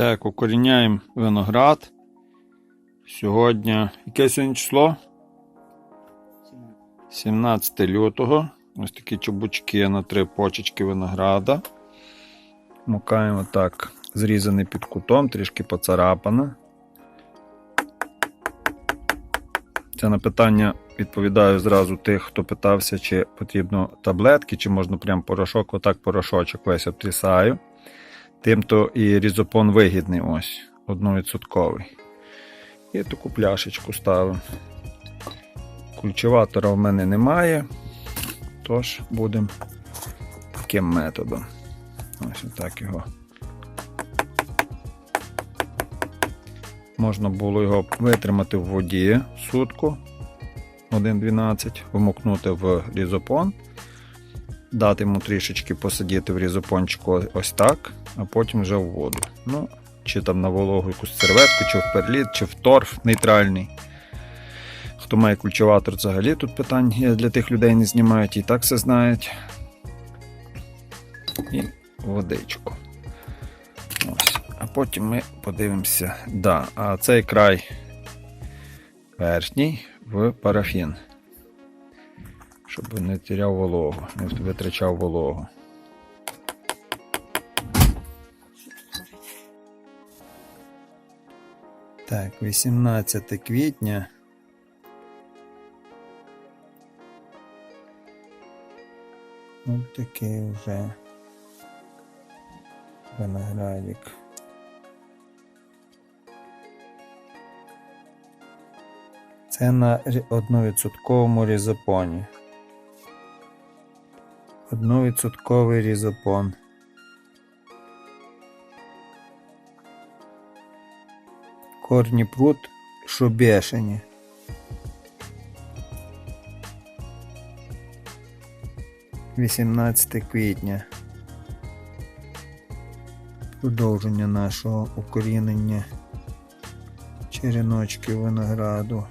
Так, укоріняємо виноград. Сьогодні. Яке сьогодні число? 17 лютого. Ось такі чубучки на три почечки винограда. Мукаємо так, зрізаний під кутом, трішки поцарапано. Це на питання відповідаю зразу тих, хто питався, чи потрібно таблетки, чи можна прям порошок, отак порошочок весь обтрісаю. Тим то і різопон вигідний ось, одновідсотковий. І таку пляшечку ставимо. Культиватора в мене немає, тож будемо таким методом. Ось отак його. Можна було його витримати в воді сутку 1.12, вмокнути в різопон, дати йому трішечки посидіти в різопончику ось так, а потім вже в воду. Ну, чи там на вологу якусь серветку, чи в перліт, чи в торф нейтральний. Хто має культиватор взагалі, тут питань для тих людей не знімають, і так все знають. І водичку. Потім ми подивимося. Да, а цей край верхній в парафін. Щоб не теряв вологу, не витрачав вологу. Так, 18 квітня. Ось такий вже виноградик. Це на одновідсотковому різопоні. Одновідсотковий різопон. Корні прут шубешені. Вісімнадцяте квітня. Продовження нашого укорінення череночків винограду.